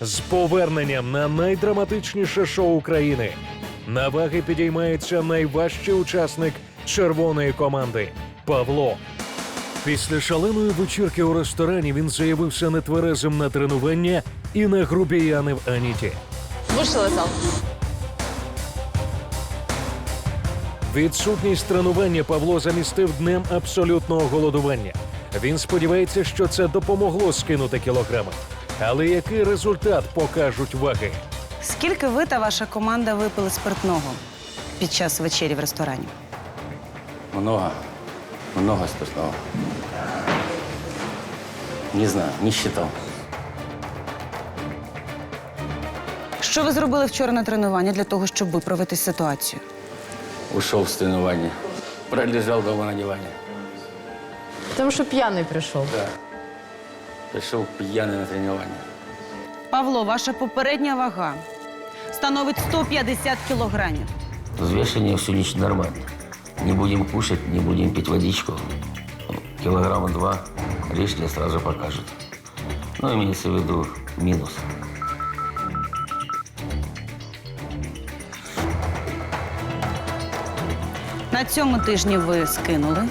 З поверненням на найдраматичніше шоу України на ваги підіймається найважчий учасник червоної команди Павло. Після шаленої вечірки у ресторані він заявився нетверезим на тренування і на грубіяни в Аніті. Из зала. Відсутність тренування Павло замістив днем абсолютного голодування. Він сподівається, що це допомогло скинути кілограми. Але який результат покажуть ваги? Скільки ви та ваша команда випили спиртного під час вечері в ресторані? Много. Много спиртного. Не знаю, не считал. Що ви зробили вчора на тренуванні для того, щоб виправити ситуацію? Ушел с тренирования. Пролежал дома на диване. Потому что пьяный пришел. Да. Пришел пьяный на тренирование. Павло, ваша попередня вага становить 150 кілограмів. Взвешивание все лично нормально. Не будем кушать, не будем пить водичку. Килограмма два лишнее сразу покажет. Ну, имеется в виду минус. На цьому тижні ви скинули.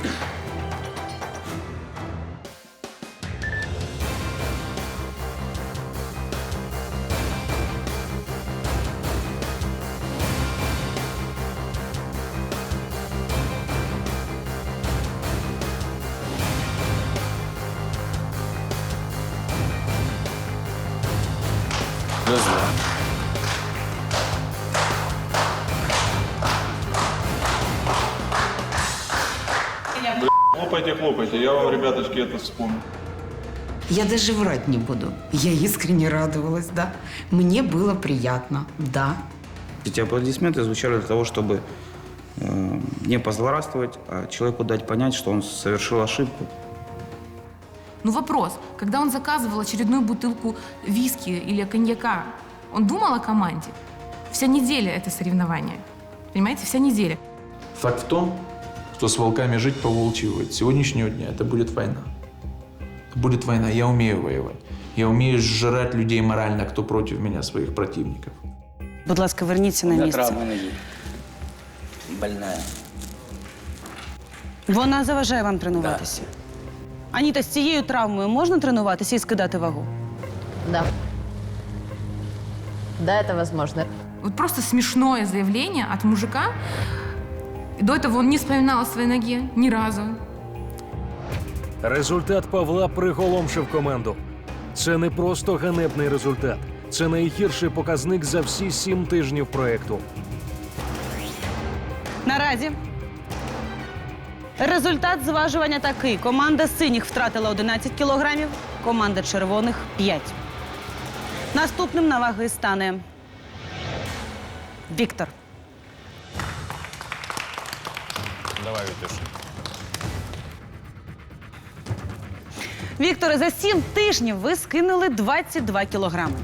Хлопайте, хлопайте, я вам, ребяточки, это вспомнил. Я даже врать не буду. Я искренне радовалась, да. Мне было приятно, да. Эти аплодисменты звучали для того, чтобы э, не позлорадствовать, а человеку дать понять, что он совершил ошибку. Ну вопрос, когда он заказывал очередную бутылку виски или коньяка, он думал о команде? Вся неделя это соревнование. Понимаете, вся неделя. Факт в том, что с волками жить по волчьи будет. С сегодняшнего дня это будет война. Это будет война. Я умею воевать. Я умею сжирать людей морально, кто против меня, своих противников. Будь ласка, верніться на На місце. травмы ноги. Больная. Вона заважає вам тренуватися. Аніта, з цією травмою можна тренуватися і скидати вагу? Да. Да, это возможно. Вот просто смешное заявление от мужика. До этого он не вспоминал о своей ноге ни разу. Результат Павла приголомшив команду. Це не просто ганебний результат. Це найгірший показник за всі сім тижнів проекту. Наразі результат зважування такий: команда синіх втратила 11 кілограмів, команда червоних 5. Наступним на ваги стане Віктор. Давай, Вітюш. Вікторе, за сім тижнів ви скинули 22 кілограми.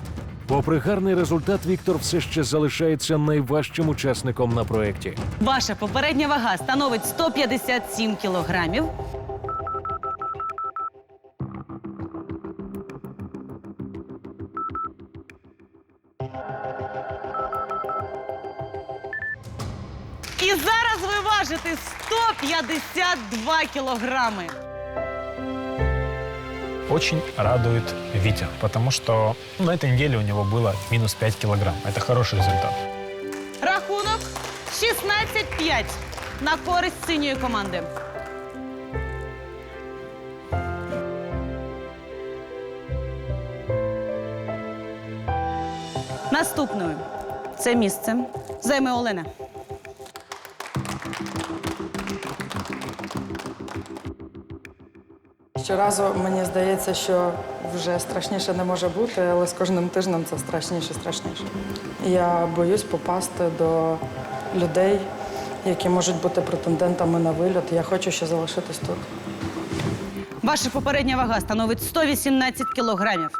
Попри гарний результат, Віктор все ще залишається найважчим учасником на проєкті. Ваша попередня вага становить 157 кілограмів. І зараз ви важите 152 кілограми. Очень радует Витя, потому что на этой неделе у него было минус 5 килограмм. Это хороший результат. Рахунок 16-5 на користь синьої команди. Наступною це місце займе Олена. Щоразу мені здається, що вже страшніше не може бути, але з кожним тижнем це страшніше, страшніше. Я боюсь попасти до людей, які можуть бути претендентами на вильот. Я хочу ще залишитись тут. Ваша попередня вага становить 118 кілограмів.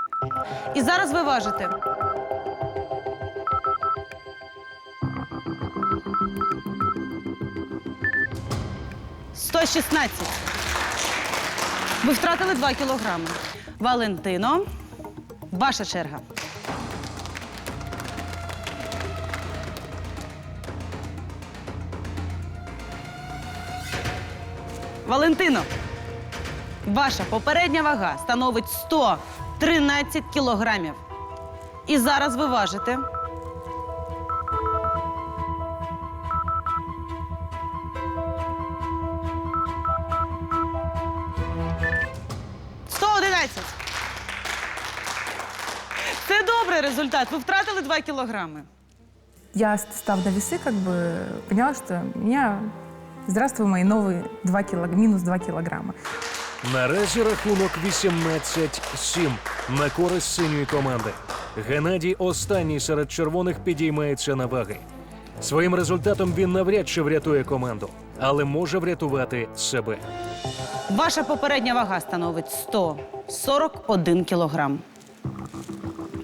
І зараз ви важите. Сто шістнадцять. Ви втратили 2 кілограми. Валентино, ваша черга. Валентино, ваша попередня вага становить 113 кілограмів. І зараз ви важите добрий результат. Ви втратили 2 кілограми. Я, став на весы, как бы поняла, что у меня, здравствуй, мои новые 2 килог... минус 2 килограмма. Наразі рахунок 18-7 на користь синьої команди. Геннадій останній серед червоних підіймається на ваги. Своїм результатом він навряд чи врятує команду, але може врятувати себе. Ваша попередня вага становить 141 кілограм.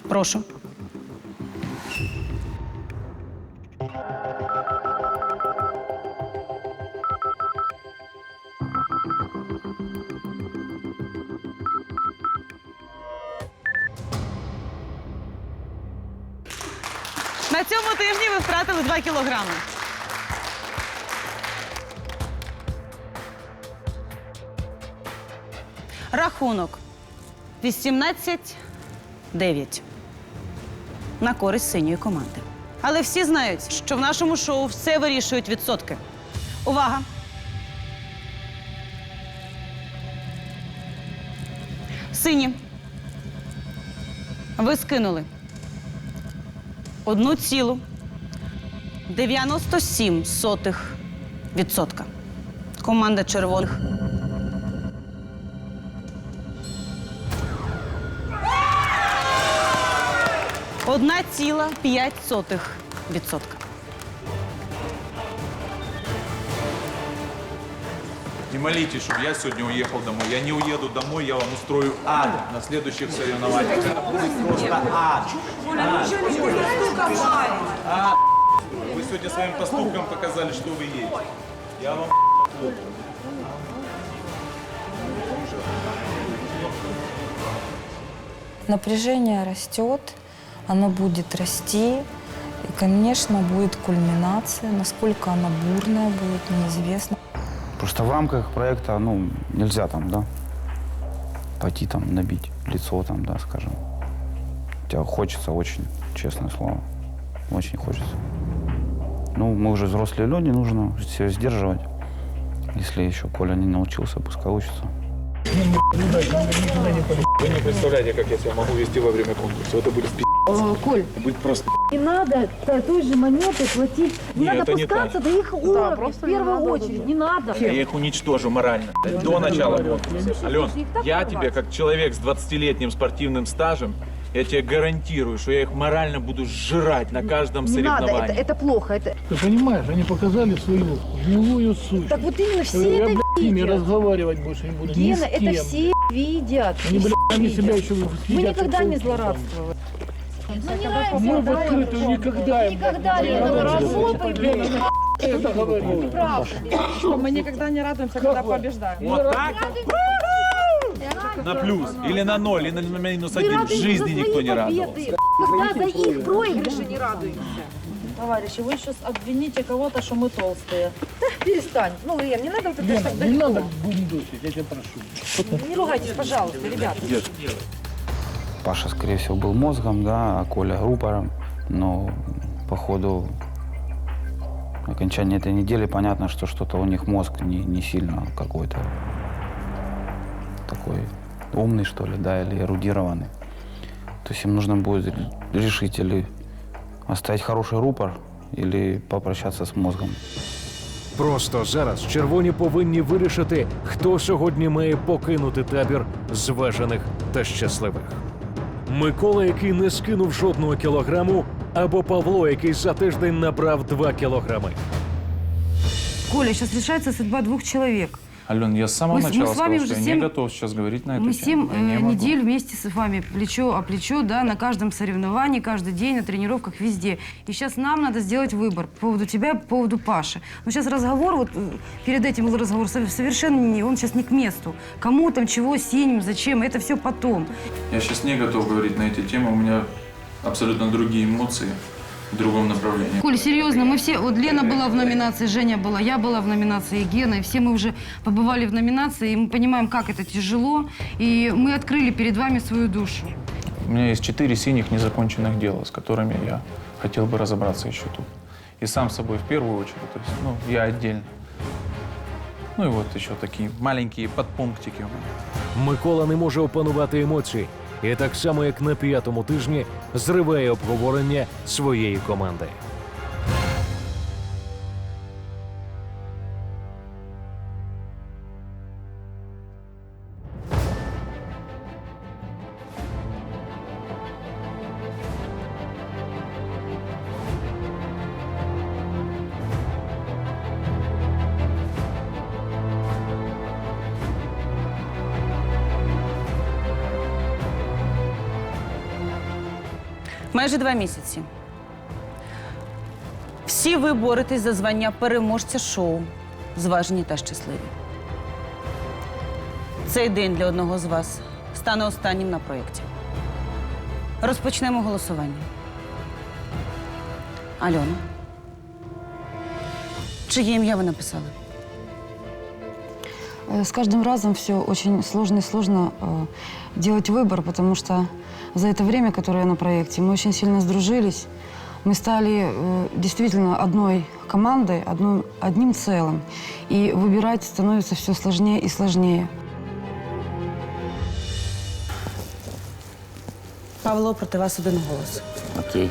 Прошу. На цьому тижні ви втратили 2 кілограми. Рахунок 18-9 на користь синьої команди. Але всі знають, що в нашому шоу все вирішують відсотки. Увага! Сині. Ви скинули одну цілу 97 сотих відсотка. Команда червоних Одна ціла п'ять сотих відсотка. Не молитесь, чтобы я сегодня уехал домой. Я не уеду домой, я вам устрою ад на следующих соревнованиях. Это будет просто ад. Ад. Вы сегодня своим поступком показали, что вы есть. Я вам Напряжение растет, оно будет расти. И, конечно, будет кульминация. Насколько она бурная будет, неизвестно. Просто в рамках проекта, ну, нельзя там, да, пойти там набить лицо там, да, скажем. Тебя хочется очень, честное слово. Очень хочется. Ну, мы уже взрослые люди, нужно себя сдерживать. Если еще Коля не научился, пускай учится. Вы не представляете, как я себя могу вести во время конкурса. Это будет пи***. Коль, Это будет просто не надо той же монеты платить. Не Нет, надо это не пускаться до их уровня. в первую очередь. Не надо. Я их уничтожу морально. До начала конкурса. Ален, я тебе, как человек с 20-летним спортивным стажем, я тебе гарантирую, что я их морально буду сжирать на каждом Не надо, соревновании. это, это плохо. Это... Ты понимаешь, они показали свою гнилую суть. Так вот именно все я, это блядь, с ними видят. разговаривать больше не буду. Ни Гена, с это кем. все видят. Они, блядь, они себя еще Мы никогда не угодно. злорадствовали. Ну не А мы в открытую никогда им Никогда не работаем. это мы никогда не радуемся, когда побеждаем. Вот так? На плюс, или на ноль, или на минус один. В жизни никто не радовался. Когда за их проигрыши не радуемся. Товарищи, вы сейчас обвините кого-то, что мы толстые. Перестань. Ну, Лен, не надо вот это Лена, так не далеко. надо бундосить, я тебя прошу. Не ругайтесь, пожалуйста, ребята. Паша, скорее всего, был мозгом, да, а Коля рупором. Но по ходу окончания этой недели понятно, что что-то у них мозг не, не сильно какой-то такой умный, что ли, да, или эрудированный. То есть им нужно будет решить или оставить хороший рупор, или попрощаться с мозгом. Просто зараз червоні повинні вирішити, хто сьогодні має покинути табір зважених та щасливих. Микола, який не скинув жодного кілограму, або Павло, який за тиждень набрав 2 кілограми. Коля, сейчас решается судьба двух человек. Ален, я с самого Мы с- мы начала с вами сказал, уже что я семь- не готов сейчас говорить на эту Мы тему. семь Я не э, могу. недель вместе с вами, плечо о плечо, да, на каждом соревновании, каждый день, на тренировках, везде. И сейчас нам надо сделать выбор по поводу тебя, по поводу Паши. Но сейчас разговор, вот э, перед этим был разговор, сов- совершенно не, он сейчас не к месту. Кому там, чего, синим, зачем, это все потом. Я сейчас не готов говорить на эти темы, у меня абсолютно другие эмоции. в другом направлении. Коль, серьезно, мы все, вот Лена была в номинации, Женя была, я была в номинации, Гена, и все мы уже побывали в номинации, и мы понимаем, как это тяжело, и мы открыли перед вами свою душу. У меня есть четыре синих незаконченных дела, с которыми я хотел бы разобраться еще тут. И сам с собой в первую очередь, то есть, ну, я отдельно. Ну и вот еще такие маленькие подпунктики у меня. Микола не може опанувати емоції, і так само, як на п'ятому тижні, зриває обговорення своєї команди. Майже два місяці. Всі ви боретесь за звання переможця шоу Зважені та щасливі. Цей день для одного з вас стане останнім на проєкті. Розпочнемо голосування. Альона. Чиє ім'я ви написали? Э, С каждым разом все очень сложно и сложно э, делать выбор, потому что за это время, которое я на проекте, мы очень сильно сдружились. Мы стали э, действительно одной командой, одной, одним целым. И выбирать становится все сложнее и сложнее. Павло, проти вас один голос. Окей.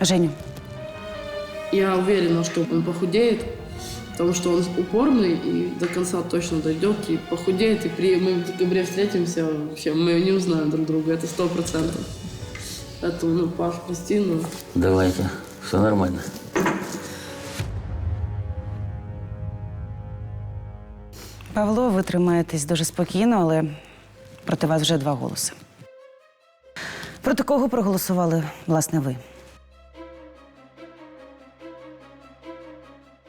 Женю. Я уверена, что он похудеет, потому что он упорный и до конца точно дойдет и похудеет. И при мы в декабре встретимся, вообще мы не узнаем друг друга, это сто процентов. Поэтому, ну, Паш, прости, но Давайте. Все нормально. Павло, ви тримаєтесь дуже спокійно, але проти вас вже два голоси. Проти кого проголосували, власне, ви?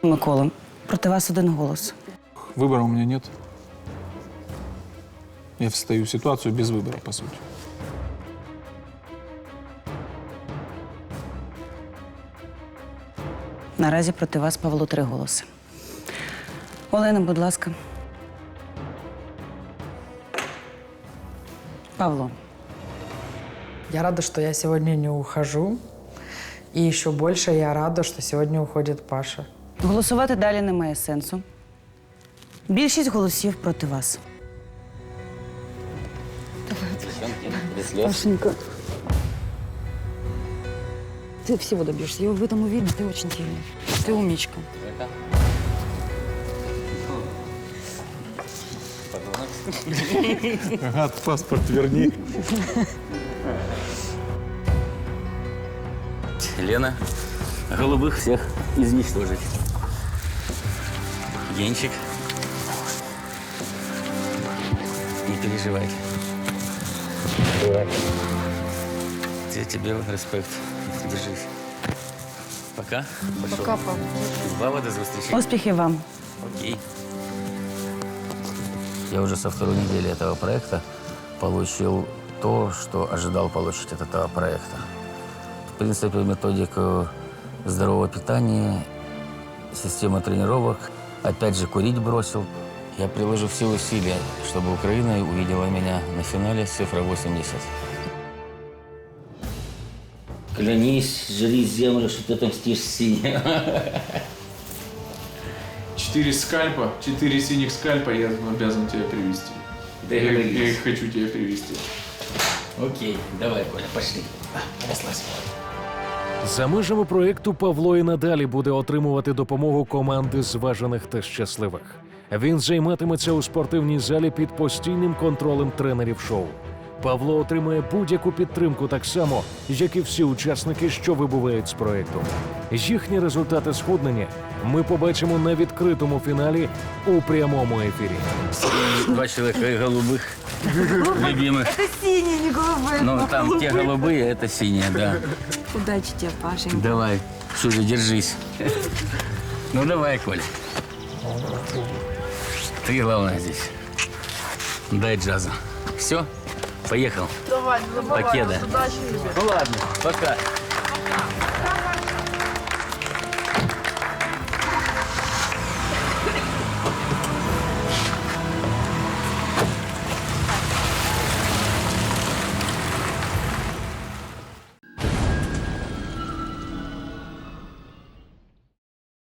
Микола, проти вас один голос. Выбора у меня нет. Я встаю в ситуацию без выбора, по сути. Наразі проти вас, Павло, три голоси. Олена, будь ласка. Павло, Я рада, что я сегодня не ухожу. И еще больше я рада, что сегодня уходит Паша. голосувати далі немає сенсу. Більшість голосів проти вас. Пашенька. Ты всего добьешься. Я в этом уверена, ты очень сильный. Ты умничка. Ага, паспорт верни. Лена, голубых всех изничтожить. Генчик. Не переживай. Те- Тебе респект. Держись. Пока. Пошел. Пока, Павел. Баба, до зустрічі. Успіхів вам. Окей. Я уже со второй недели этого проекта получил то, что ожидал получить от этого проекта. В принципе, методику здорового питания, система тренировок. Опять же, курить бросил. Я приложу все усилия, чтобы Украина увидела меня на финале с цифрой 80. Клянись, жри землю, что ты отомстишь синим. Четыре скальпа, четыре синих скальпа я обязан тебя привести. Я, Договорились. я их хочу тебе привести. Окей, давай, Коля, пошли. Послазь. За межами проєкту Павло і надалі буде отримувати допомогу команди зважених та щасливих. Він займатиметься у спортивній залі під постійним контролем тренерів шоу. Павло отримує будь-яку підтримку так само, як і всі учасники, що вибувають з проєкту. Їхні результати схуднення ми побачимо на відкритому фіналі у прямому ефірі. Два человека и голубых, любимых. Это синий, не голубой. Ну, там те голубые, а это синие, да. Удачи тебе, Пашенька. Давай, Шуля, держись. Ну, давай, Коля. Ты главное здесь. Дай джаза. Все? Поехал. Давай, Покеда. Ну ладно, пока.